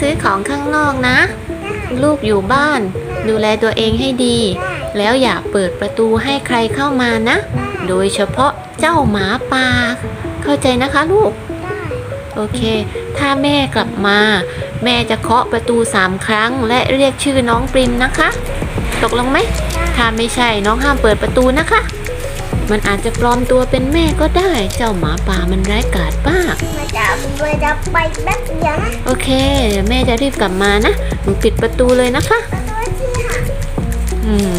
ซื้อของข้างนอกนะ ลูกอยู่บ้าน ดูแลตัวเองให้ดี แล้วอย่าเปิดประตูให้ใครเข้ามานะ โดยเฉพาะเจ้าหมาป่าเข้าใจนะคะลูกโอเค ถ้าแม่กลับมา แม่จะเคาะประตูสามครั้ง และเรียกชื่อน้องปริมนะคะ ตกลงไหม ถ้าไม่ใช่น้องห้ามเปิดประตูนะคะ มันอาจจะปลอมตัวเป็นแม่ก็ได้ เจ้าหมาป่ามันร้ายกาจมากมาจะมาจะไปแป๊บเดียวนะโอเคเดี๋ยวแม่จะรีบกลับมานะหนูปิดประตูเลยนะคะประตูที่ค่ะอืม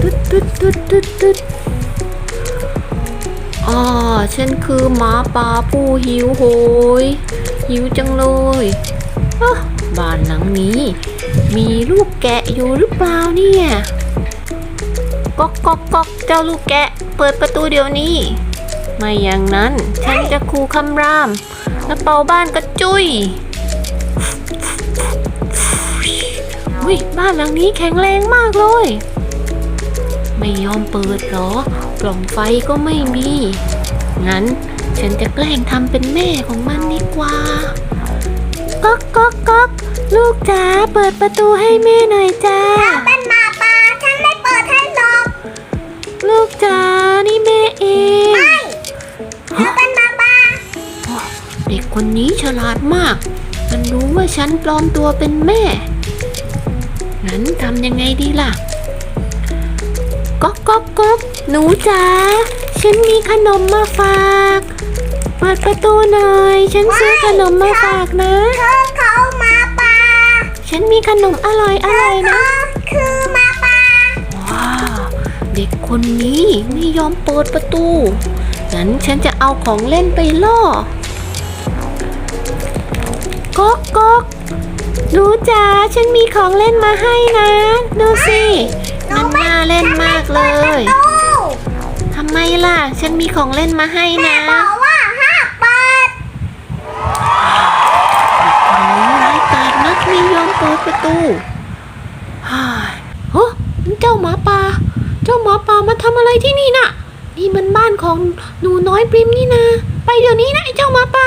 ตุ๊ดตุ๊ดตุ๊ดตุ๊ดตุ๊ดอ๋อฉันคือหมาป่าผู้หิวโหย หิวจังเลยอ๊ะบ้านหลังนี้ มีลูกแกะอยู่หรือเปล่าเนี่ย ก๊อกก๊อกก๊อกเจ้าลูกแกะ เปิดประตูเดี๋ยวนี้ ไม่อย่างนั้น ฉันจะคูคำราม และเป่าบ้านกระจุยอุ้ยบ้านหลังนี้แข็งแรงมากเลย ไม่ยอมเปิดหรอปล่องไฟก็ไม่มี งั้นฉันจะแกล้งทำเป็นแม่ของมันดีกว่าก๊อกก๊อกก๊อกลูกจ๋าเปิดประตูให้แม่หน่อยจ้า คนนี้ฉลาดมาก มันรู้ว่าฉันปลอมตัวเป็นแม่ งั้นทำยังไงดีล่ะก๊อกก๊อกก๊อกหนูจ๋า ฉันมีขนมมาฝาก เปิดประตูหน่อย ฉันซื้อขนมมาฝากนะ เธอเขาหมาป่าฉันมีขนมอร่อยอเธร่ออยนะก็คือหมาป่าว้าวเด็กคนนี้ไม่ยอมเปิดประตู งั้นฉันจะเอาของเล่นไปล่อ ก๊กก๊กหนูจ๋าฉันมีของเล่นมาให้นะ ดูสิ มันน่าเล่นมากเลยทำไมล่ะ ฉันมีของเล่นมาให้แม่นะบอกว่าห้าเปิดโอ้ยร้ายกาจนักม่ยอมเปิดประตูฮ่ายเฮ้เจ้าหมาป่า เจ้าหมาป่ามาทำอะไรที่นี่น่ะ นี่มันบ้านของหนูน้อยปริมนี่นะ ไปเดี๋ยวนี้นะไอ้เจ้าหมาป่า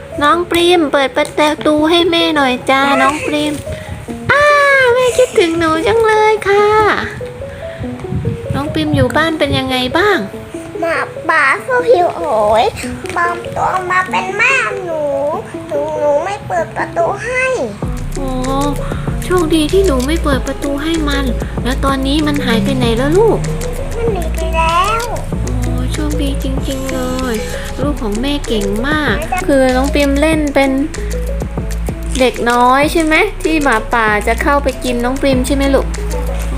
น้องปริมเปิดประตูให้แม่หน่อยจ้าน้องปริมอ้าแม่คิดถึงหนูจังเลยค่ะ น้องปริมอยู่บ้านเป็นยังไงบ้างหมาป่าเขาหิวโหยปลอมตัวมาเป็นแม่หนูหนูหนูไม่เปิดประตูให้โอ้โชคดีที่หนูไม่เปิดประตูให้มัน แล้วตอนนี้มันหายไปไหนแล้วลูก มันหนีไปแล้ว โอ้โชคดีจริงๆเลย ลูกของแม่เก่งมาก คือน้องปิมเล่นเป็นเด็กน้อยใช่ไหมที่หมาป่าจะเข้าไปกินน้องปริมใช่ไหมลูก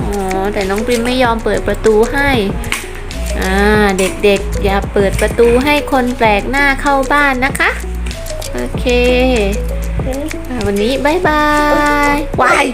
อ๋อแต่น้องปริมไม่ยอมเปิดประตูให้อ่าเด็กๆ อย่าเปิดประตูให้คนแปลกหน้าเข้าบ้านนะคะ โอเคอ่าวันนี้บายบายวาย